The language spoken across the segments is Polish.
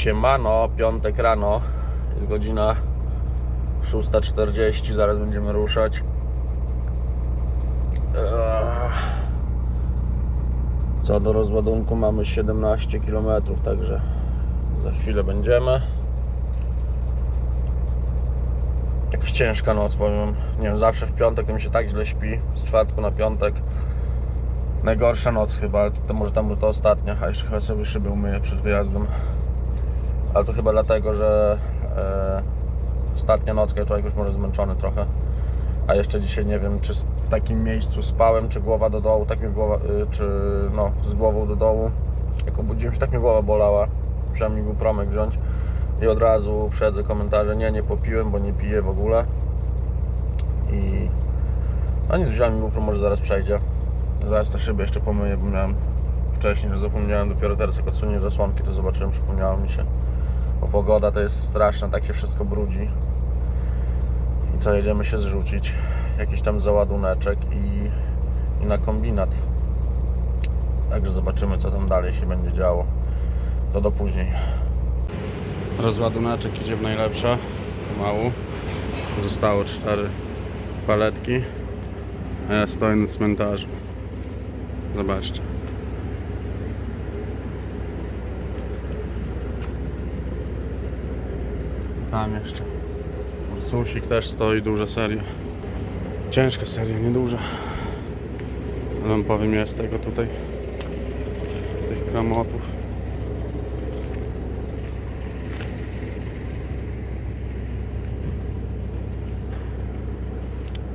Siemano, piątek rano, jest godzina 6.40, zaraz będziemy ruszać. Co do rozładunku mamy 17 km, także za chwilę będziemy. Jakaś ciężka noc, powiem. Nie wiem, zawsze w piątek to mi się tak źle śpi, z czwartku na piątek. Najgorsza noc chyba, ale to, to może tam to ostatnia, a jeszcze chyba sobie szyby umyję przed wyjazdem. Ale to chyba dlatego, że e, ostatnia nocka człowiek już może zmęczony trochę. A jeszcze dzisiaj nie wiem, czy w takim miejscu spałem, czy głowa do dołu, tak mi głowa, y, czy no, z głową do dołu. Jak obudziłem się, tak mi głowa bolała. Mi był promek wziąć. I od razu przedzę komentarze, nie, nie popiłem, bo nie piję w ogóle. I no nic, wziąłem mi może zaraz przejdzie. Zaraz te szyby jeszcze pomyję, bo miałem wcześniej, że zapomniałem dopiero teraz jak odsunię zasłonki, to zobaczyłem, przypomniało mi się. Bo pogoda to jest straszna, tak się wszystko brudzi. I co, jedziemy się zrzucić. Jakiś tam załaduneczek i, i na kombinat. Także zobaczymy, co tam dalej się będzie działo. To do później. Rozładuneczek idzie w najlepsze. Pomału. Zostało cztery paletki. A ja stoję na cmentarzu. Zobaczcie. Tam jeszcze. Ursusik też stoi, duża seria. Ciężka seria, nieduża. Wam powiem, jest tego tutaj. Tych kramotów.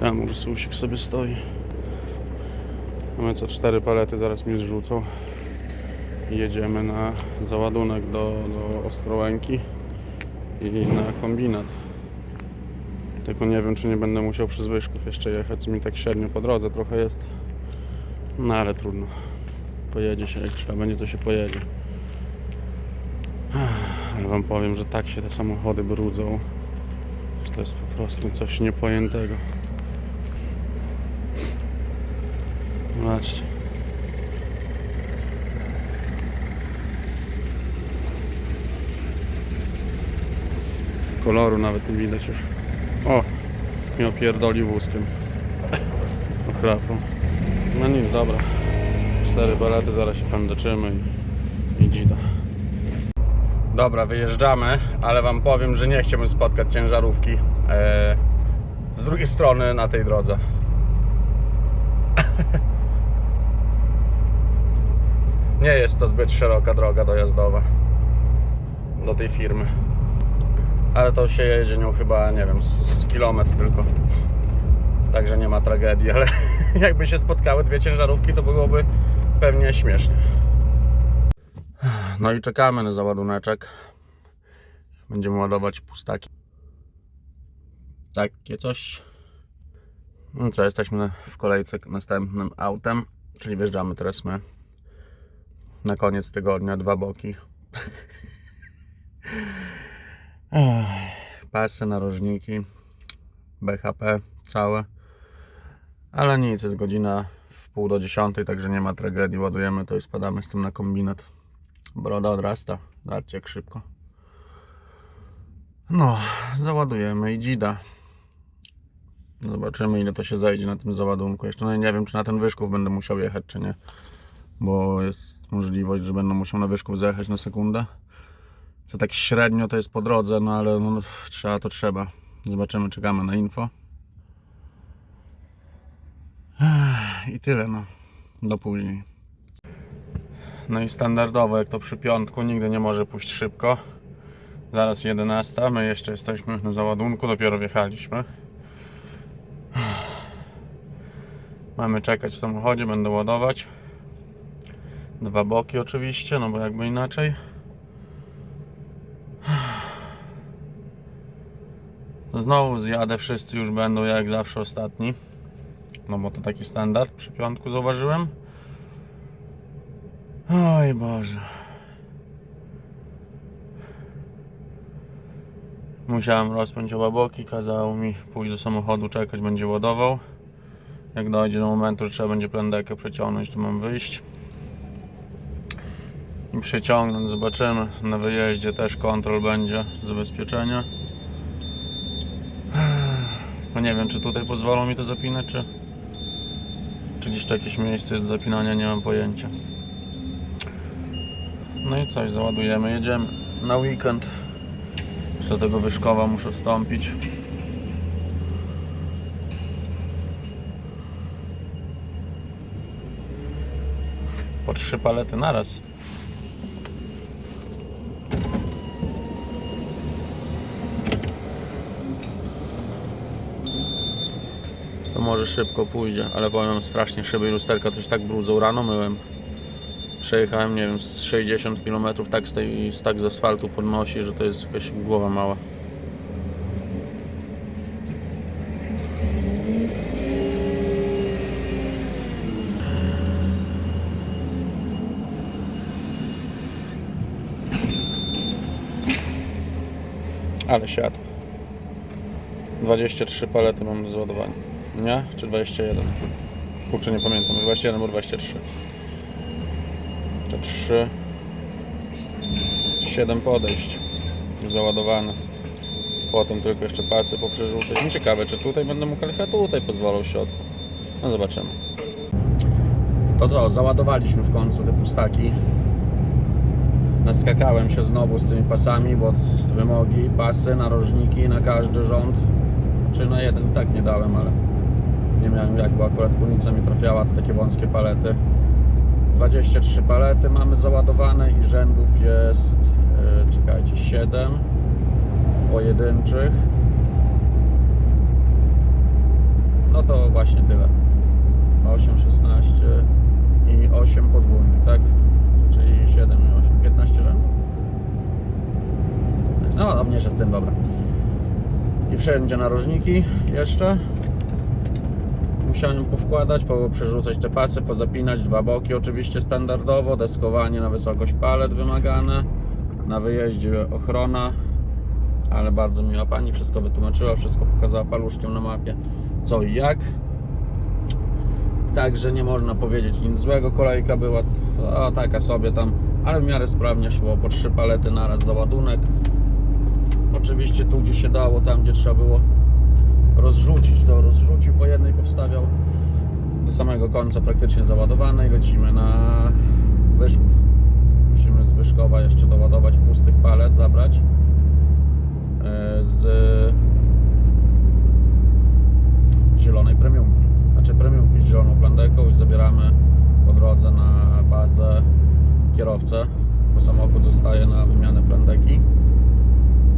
Tam Ursusik sobie stoi. Mamy co cztery palety, zaraz mi zrzucą. Jedziemy na załadunek do, do Ostrołęki i na kombinat. Tylko nie wiem, czy nie będę musiał przy Zwyżków jeszcze jechać, mi tak średnio po drodze trochę jest. No ale trudno. Pojedzie się, jak trzeba będzie, to się pojedzie. Ale wam powiem, że tak się te samochody brudzą, że to jest po prostu coś niepojętego. Zobaczcie. Koloru nawet nie widać już. O! Mi opierdoli wózkiem. Ochrapą. No nic, dobra. Cztery balety, zaraz się tam doczymy i, i dzida. Dobra, wyjeżdżamy, ale wam powiem, że nie chciałbym spotkać ciężarówki e, z drugiej strony na tej drodze. Nie jest to zbyt szeroka droga dojazdowa do tej firmy. Ale to się jedzie nią chyba, nie wiem, z kilometr tylko. Także nie ma tragedii, ale jakby się spotkały dwie ciężarówki, to byłoby pewnie śmiesznie. No i czekamy na załaduneczek. Będziemy ładować pustaki. Takie coś. No co, jesteśmy w kolejce następnym autem, czyli wjeżdżamy teraz my. Na koniec tygodnia dwa boki. Pasy, narożniki, BHP całe. Ale nic, jest godzina w pół do dziesiątej, także nie ma tragedii. Ładujemy to i spadamy z tym na kombinat. Broda odrasta, zobaczcie jak szybko. No, załadujemy i dzida. Zobaczymy ile to się zajdzie na tym załadunku. Jeszcze no, nie wiem czy na ten wyszków będę musiał jechać czy nie. Bo jest możliwość, że będę musiał na wyszków zajechać na sekundę. Co tak średnio to jest po drodze, no ale no, trzeba to trzeba. Zobaczymy, czekamy na info. I tyle no. Do później. No i standardowo, jak to przy piątku, nigdy nie może pójść szybko. Zaraz 11, my jeszcze jesteśmy na załadunku, dopiero wjechaliśmy. Mamy czekać w samochodzie, będę ładować. Dwa boki oczywiście, no bo jakby inaczej. Znowu zjadę, wszyscy już będą ja jak zawsze ostatni. No bo to taki standard przy piątku zauważyłem. Oj Boże. Musiałem rozpiąć oba boki, kazał mi pójść do samochodu, czekać, będzie ładował. Jak dojdzie do momentu, że trzeba będzie plandekę przeciągnąć, to mam wyjść. i przeciągnąć. Zobaczymy. Na wyjeździe też kontrol będzie, zabezpieczenie. Nie wiem, czy tutaj pozwolą mi to zapinać, czy, czy gdzieś tu jakieś miejsce jest do zapinania, nie mam pojęcia. No i coś, załadujemy, jedziemy na weekend. Jeszcze tego Wyszkowa muszę wstąpić. Po trzy palety naraz. Może szybko pójdzie, ale powiem strasznie szyby i lusterka coś tak brudzą. Rano myłem. Przejechałem, nie wiem, z 60 km tak z, tej, tak z asfaltu podnosi, że to jest jakaś głowa mała. Ale siadł. 23 palety mam do załadowania. Nie? Czy 21? Kurczę, nie pamiętam. 21 albo 23. To 3. 7 podejść. Załadowane. Potem tylko jeszcze pasy poprzerzucać. Ciekawe, czy tutaj będę mógł, ale tutaj pozwolą w środku. No zobaczymy. To to, załadowaliśmy w końcu te pustaki. Naskakałem się znowu z tymi pasami, bo wymogi, pasy, narożniki na każdy rząd. Czy na jeden tak nie dałem, ale nie miałem jak, bo akurat kunica mi trafiała, to takie wąskie palety. 23 palety mamy załadowane i rzędów jest, e, czekajcie, 7 pojedynczych. No to właśnie tyle. 8, 16 i 8 podwójnych, tak? Czyli 7 i 8, 15 rzędów. No, a mniejsza z tym, dobra. I wszędzie narożniki jeszcze. Musiałem powkładać, przerzucać te pasy, pozapinać dwa boki oczywiście standardowo, deskowanie na wysokość palet wymagane. Na wyjeździe ochrona, ale bardzo miła pani, wszystko wytłumaczyła, wszystko pokazała paluszkiem na mapie, co i jak. Także nie można powiedzieć nic złego. Kolejka była o, taka sobie tam, ale w miarę sprawnie szło. Po trzy palety naraz załadunek. Oczywiście tu gdzie się dało, tam gdzie trzeba było rozrzucić, to rozrzucił po jednej, powstawiał do samego końca praktycznie załadowane i lecimy na Wyszków. Musimy z Wyszkowa jeszcze doładować pustych palet, zabrać e, z zielonej premiumki. Znaczy premiumki z zieloną plandeką i zabieramy po drodze na bazę kierowcę, bo samochód zostaje na wymianę plandeki.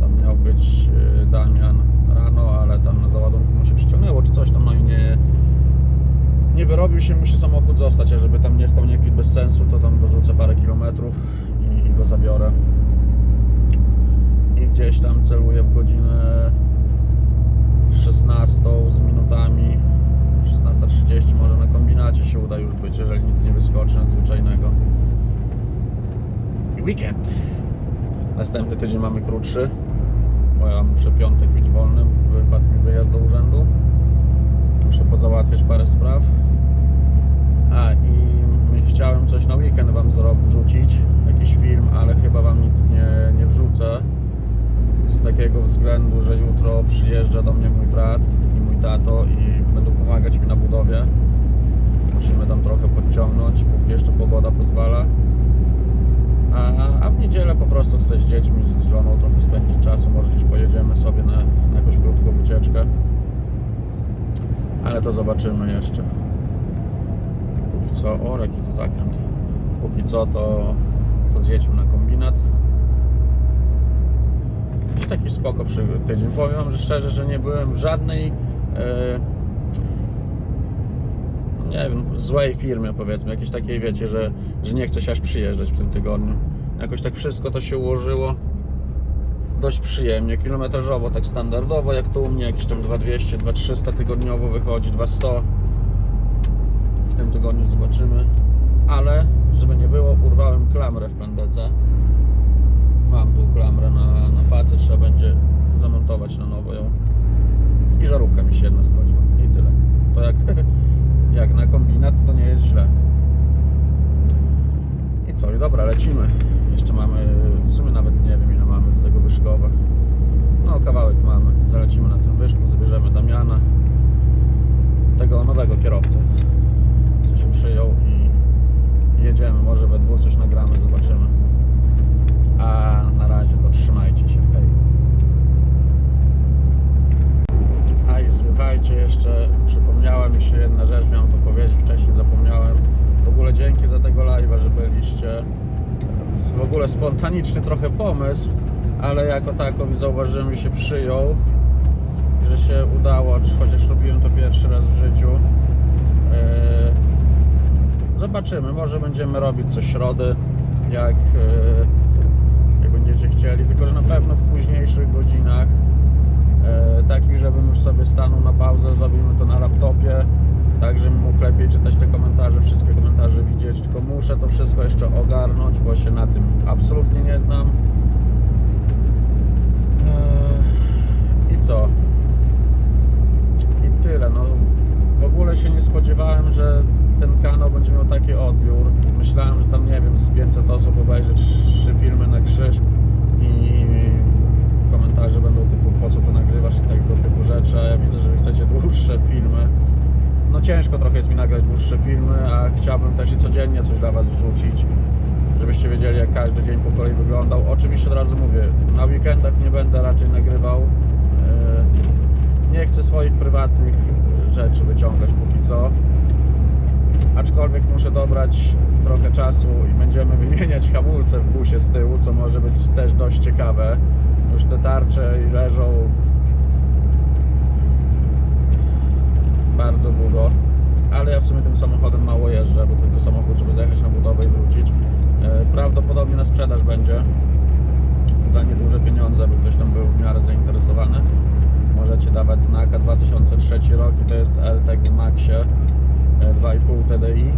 Tam miał być y, Damian rano, ale tam na załadunku mu się przyciągnęło czy coś tam, no i nie, nie wyrobił się, musi samochód zostać, a żeby tam nie stał niekwit bez sensu, to tam dorzucę parę kilometrów i, i go zabiorę. I gdzieś tam celuję w godzinę 16 z minutami 16.30 może na kombinacie się uda już być, jeżeli nic nie wyskoczy nadzwyczajnego. Weekend. Następny tydzień mamy krótszy, bo ja muszę piątek być wolny, wypadł mi wyjazd do urzędu. Muszę pozałatwiać parę spraw. A i chciałem coś na weekend Wam zrobić, wrzucić, jakiś film, ale chyba Wam nic nie, nie wrzucę. Z takiego względu, że jutro przyjeżdża do mnie mój brat i mój tato i będą pomagać mi na budowie. Musimy tam trochę podciągnąć, póki jeszcze pogoda pozwala. A, a w niedzielę po prostu chcę z dziećmi, z żoną trochę spędzić czasu. Może gdzieś pojedziemy sobie na, na jakąś krótką wycieczkę. Ale to zobaczymy jeszcze. Co, o jaki to zakręt. Póki co to, to zjedźmy na kombinat. Jakiś taki spoko przy tydzień. Powiem że szczerze, że nie byłem w żadnej e, nie wiem, złej firmie powiedzmy, jakiejś takiej wiecie, że, że nie chce się aż przyjeżdżać w tym tygodniu. Jakoś tak wszystko to się ułożyło dość przyjemnie, kilometrażowo, tak standardowo, jak tu u mnie jakieś tam 2200, 2300 tygodniowo wychodzi, 200 w tym tygodniu zobaczymy, ale żeby nie było, urwałem klamrę w plandece mam tu klamrę na, na pace, trzeba będzie zamontować na nowo ją i żarówka mi się jedna spaliła i tyle to jak, jak na kombinat to nie jest źle i co, i dobra lecimy. Jeszcze mamy, w sumie nawet nie wiem ile mamy do tego Wyszkowa. No kawałek mamy. Zalecimy na tym Wyszku, zabierzemy Damiana. Tego nowego kierowcę. Się przyjął i jedziemy. Może we dwóch coś nagramy, zobaczymy. A na razie to trzymajcie się. Hej. A i słuchajcie, jeszcze przypomniała mi się jedna rzecz, miałem to powiedzieć wcześniej, zapomniałem. W ogóle dzięki za tego live'a, że byliście. W ogóle spontaniczny trochę pomysł, ale jako takowy zauważyłem, że się przyjął, że się udało, chociaż robiłem to pierwszy raz w życiu. Eee, Zobaczymy, może będziemy robić co środy, jak, e, jak będziecie chcieli, tylko że na pewno w późniejszych godzinach e, takich, żebym już sobie stanął na pauzę, zrobimy to na laptopie, tak żebym mógł lepiej czytać te komentarze, wszystkie komentarze widzieć, tylko muszę to wszystko jeszcze ogarnąć, bo się na tym absolutnie nie znam. Eee, I co? I tyle, no w ogóle się nie spodziewałem, że ten kanał będzie miał taki odbiór. Myślałem, że tam nie wiem, z 500 osób obejrzy trzy filmy na krzyż i komentarze będą typu po co to nagrywasz i tego typu rzeczy, a ja widzę, że chcecie dłuższe filmy. No ciężko trochę jest mi nagrać dłuższe filmy, a chciałbym też i codziennie coś dla Was wrzucić, żebyście wiedzieli jak każdy dzień po kolei wyglądał. Oczywiście od razu mówię, na weekendach nie będę raczej nagrywał. Eee, Nie chcę swoich prywatnych rzeczy wyciągać póki co. Aczkolwiek muszę dobrać trochę czasu i będziemy wymieniać hamulce w busie z tyłu, co może być też dość ciekawe. Już te tarcze leżą bardzo długo, ale ja w sumie tym samochodem mało jeżdżę, bo tylko samochód, żeby zajechać na budowę i wrócić. E, Prawdopodobnie na sprzedaż będzie za nieduże pieniądze, by ktoś tam był w miarę zainteresowany. Możecie dawać znaka 2003 rok i to jest LTG Maxie 2,5 TDI,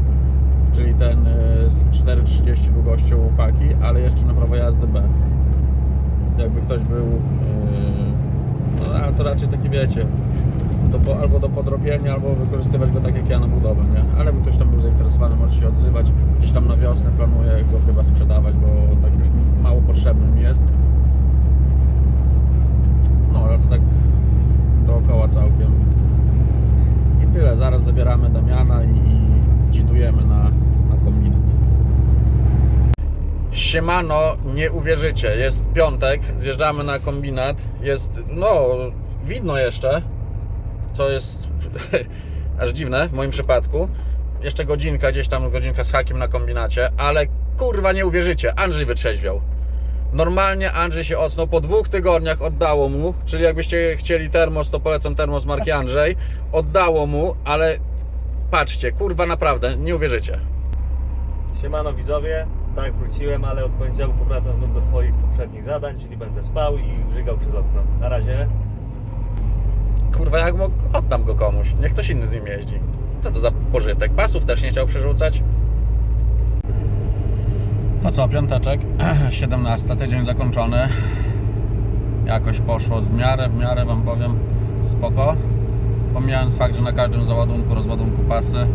czyli ten e, z 4,30 długością łopaki, ale jeszcze na prawo jazdy B. Jakby ktoś był, e, no ale to raczej taki wiecie, do, albo do podrobienia, albo wykorzystywać go tak jak ja na budowę, nie? Ale jakby ktoś tam był zainteresowany, może się odzywać. Gdzieś tam na wiosnę planuję go chyba sprzedawać, bo tak już mało potrzebny mi jest. No, ale to tak dookoła całkiem. I tyle, zaraz zabieramy Damiana i, i dzidujemy na, na kombinat. Siemano, nie uwierzycie, jest piątek, zjeżdżamy na kombinat, jest, no, widno jeszcze, co jest aż dziwne w moim przypadku. Jeszcze godzinka, gdzieś tam godzinka z hakiem na kombinacie, ale kurwa nie uwierzycie, Andrzej wytrzeźwiał. Normalnie Andrzej się ocnął, po dwóch tygodniach oddało mu, czyli jakbyście chcieli termos, to polecam termos marki Andrzej, oddało mu, ale patrzcie, kurwa naprawdę, nie uwierzycie. Siemano widzowie, tak wróciłem, ale od poniedziałku wracam znów do swoich poprzednich zadań, czyli będę spał i żygał przez okno. Na razie. Kurwa, jak mógł, oddam go komuś, niech ktoś inny z nim jeździ. Co to za pożytek? Pasów też nie chciał przerzucać. To co, piąteczek, 17, tydzień zakończony. Jakoś poszło w miarę, w miarę wam powiem, spoko. Pomijając fakt, że na każdym załadunku, rozładunku pasy,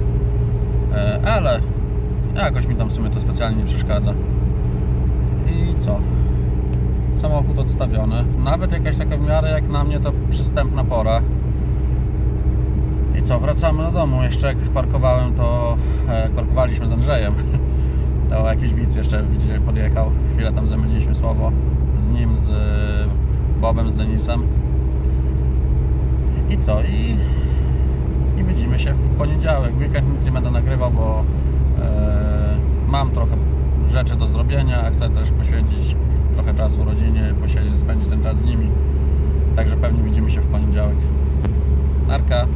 E, ale jakoś mi tam w sumie to specjalnie nie przeszkadza. I co? Samochód odstawiony. Nawet jakaś taka w miarę jak na mnie to przystępna pora. I co, wracamy do domu. Jeszcze jak parkowałem, to e, jak parkowaliśmy z Andrzejem. To jakiś widz jeszcze widzicie, podjechał. Chwilę tam zamieniliśmy słowo z nim, z e, Bobem, z Denisem. I co? I, i widzimy się w poniedziałek. W weekend nic nie będę nagrywał, bo e, mam trochę rzeczy do zrobienia, chcę też poświęcić trochę czasu rodzinie, posiedzieć, spędzić ten czas z nimi. Także pewnie widzimy się w poniedziałek. Narka.